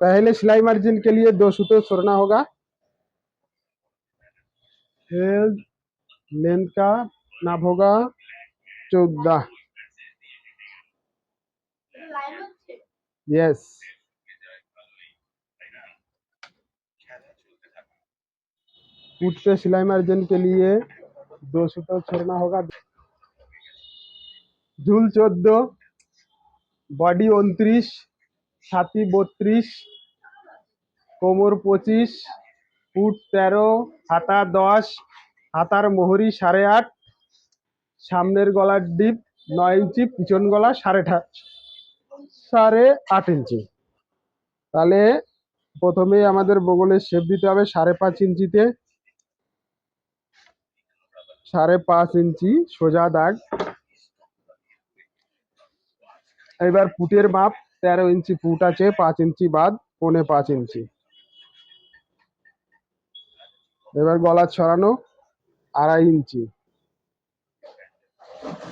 पहले सिलाई मार्जिन के लिए दो सूत्र छोड़ना होगा। हेल्थ लेंथ का नाप होगा चौदह। यस फुट से सिलाई मार्जिन के लिए दो सूत्र छोड़ना होगा। झूल चौदह बॉडी उनतीस ছাতি বত্রিশ, কোমর পঁচিশ, ফুট তেরো, হাতা দশ, হাতার মোহরি সাড়ে আট, সামনের গলার ডিপ নয় ইঞ্চি, পিছন গলা সাড়ে সাড়ে আট ইঞ্চি। তাহলে প্রথমেই আমাদের বগলের শেপ দিতে হবে সাড়ে পাঁচ ইঞ্চিতে। সাড়ে পাঁচ ইঞ্চি, সোজা দাগ। এবার পুটের মাপ। তেরো ইঞ্চি ফুট আছে, পাঁচ ইঞ্চি বাদ, পৌনে পাঁচ ইঞ্চি। এবার গলা ছড়ানো, আড়াই ইঞ্চি।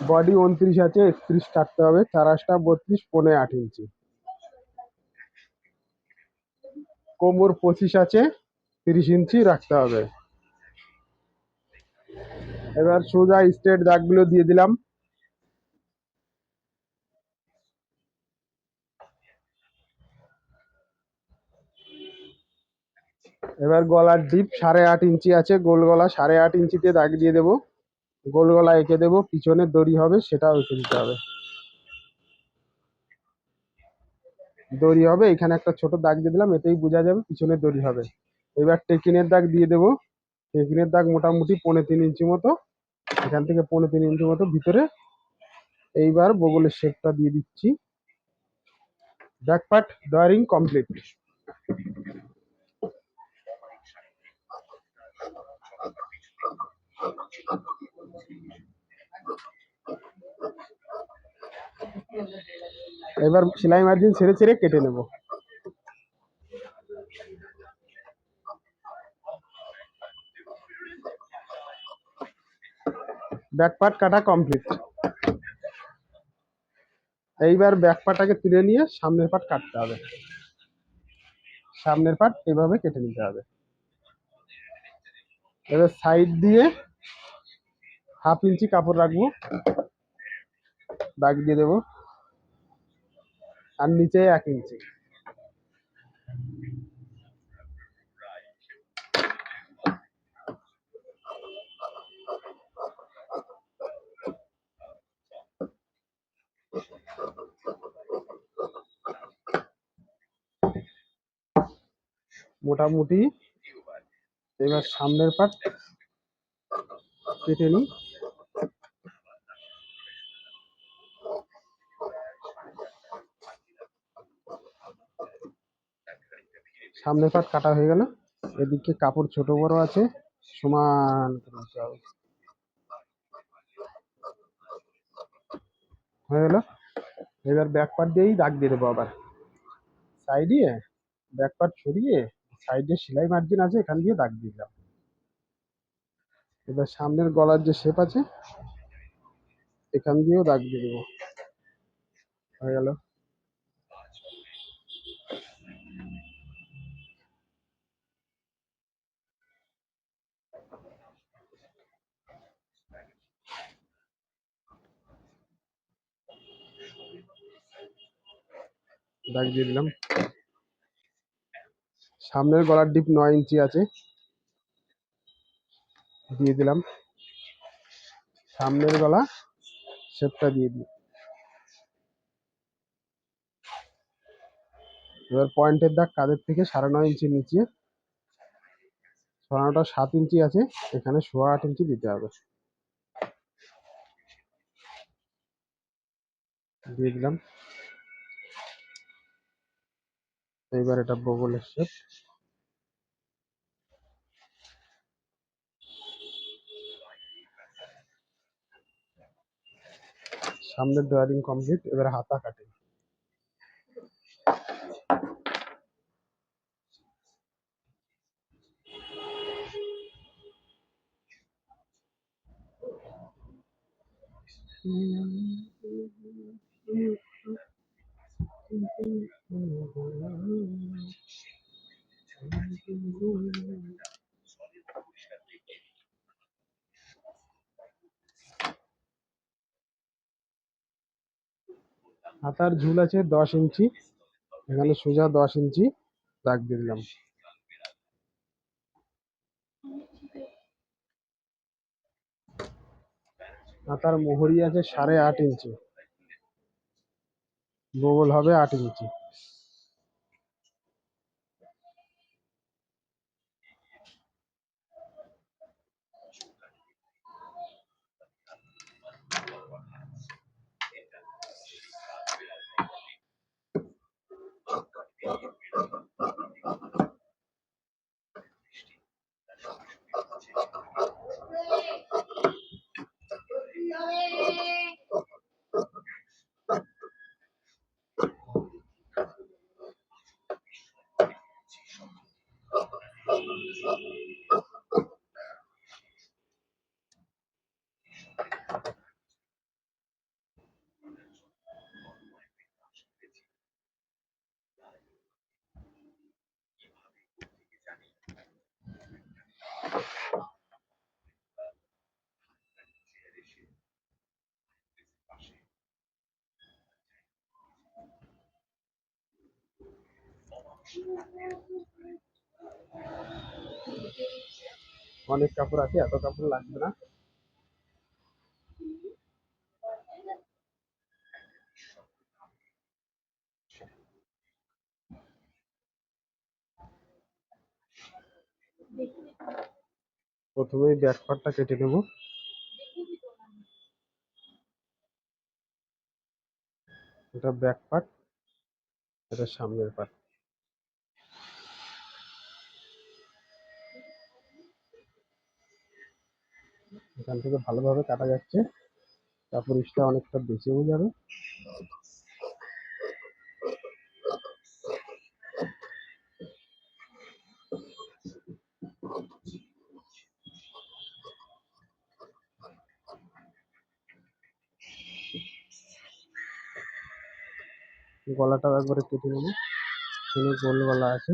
বডি উনত্রিশ আছে, একত্রিশ কাটতে হবে চারাশটা বত্রিশ, পৌনে আট ইঞ্চি। কোমর পঁচিশ আছে, তিরিশ ইঞ্চি রাখতে হবে। এবার সোজা স্ট্রেট দাগগুলো দিয়ে দিলাম। এবার গলার ডিপ সাড়ে আট ইঞ্চি আছে, গোল গলা সাড়ে আট ইঞ্চিতে দাগ দিয়ে দেবো। গোল গলা এঁকে দেবো পিছনে দড়ি হবে সেটাও এঁকে দিতে হবে। দড়ি হবে, এখানে একটা ছোট দাগ দিয়ে দিলাম, এতেই বোঝা যাবে পিছনে দড়ি হবে। এবার টেকিনের দাগ দিয়ে দেবো। টেকিনের দাগ মোটামুটি পৌনে তিন ইঞ্চি মতো, এখান থেকে পৌনে তিন ইঞ্চি মতো ভিতরে। এইবার বগলের শেপটা দিয়ে দিচ্ছি। ব্যাক পার্ট ডয়ারিং কমপ্লিট। এবার সেলাই মার্জিন ছেড়ে ছেড়ে কেটে নেব। ব্যাক পার্ট কাটা কমপ্লিট এইবার ব্যাক পার্টটাকে তুলে নিয়ে সামনের পার্ট কাটতে হবে। সামনের পার্ট এভাবে কেটে নিতে হবে। এবার সাইড দিয়ে হাফ ইঞ্চি কাপড় রাখব। দাগ দিয়ে দেবো। আর নিচে এক ইঞ্চি। মোটামুটি এবার সামনের পাট কেটে নিই। সামনের পাট কাটা হয়ে গেল। এদিকে কাপড় ছোট বড় আছে। সমান করে হবে। হয়ে গেল। এবার ব্যাক পার্ট দিয়েই দাগ দিয়ে দেবো আবার। সাইডে ব্যাক পার্ট ছড়িয়ে সাইডে সেলাই মার্জিন আছে, এখান দিয়ে দাগ দিয়ে দিলাম। এবার সামনের গলার যে শেপ আছে, এখান দিয়েও দাগ দিয়ে দেবো। হয়ে গেল। দাগ দিয়ে দিলাম। সামনের গলার ডিপ নয় ইঞ্চি আছে। দিয়ে দিলাম। সামনের গলা শেপটা দিয়ে দিই এবার পয়েন্টের দাগ কাদের থেকে? সাড়ে নয় ইঞ্চি নিচে। ছড়ানোটা সাত ইঞ্চি আছে। এখানে সোয়া আট ইঞ্চি দিতে হবে। দিয়ে দিলাম। এইবার এটা বগলের শেপ সামনের ড্রয়ারিং কমপ্লিট এবার হাতা কাটিং। হাতার ঝুল আছে দশ ইঞ্চি, এখানে সোজা দশ ইঞ্চি দাগ দিলাম। হাতার মোহরি আছে সাড়ে আট ইঞ্চি। গোগল হবে আট ইঞ্চি অনেক কাপড় আছে, এত কাপড় লাগবে না। প্রথমেই ব্যাক পার্টটা কেটে নেব। এটা ব্যাক পার্ট এটা সামনের পার্ট এখান থেকে ভালোভাবে কাটা যাচ্ছে। তারপর ইসটা অনেকটা বেঁচেও যাবে। গলাটাও একবারে কেটে নেব। গোল গলা আছে।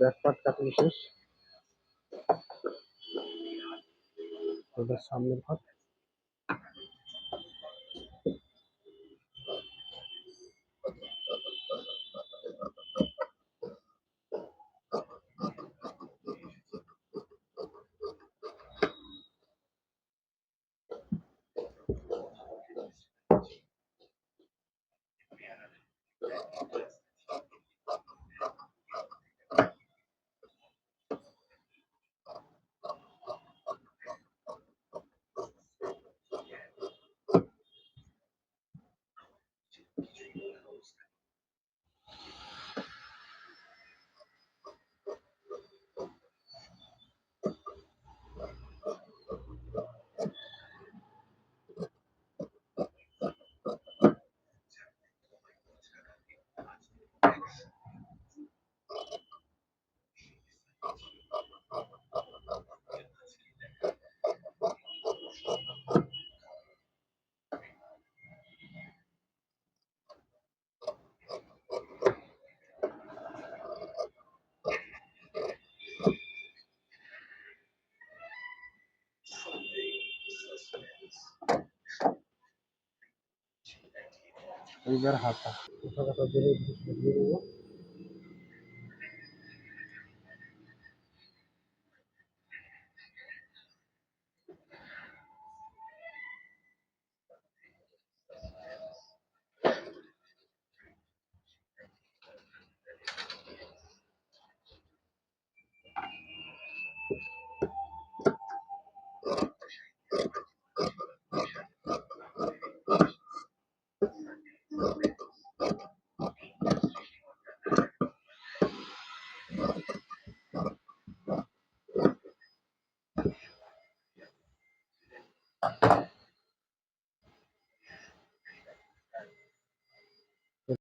ব্যাক পার্ট কাটিং শেষ। এবার সামনের পার্ট এইবার হাতা হাতা কাটার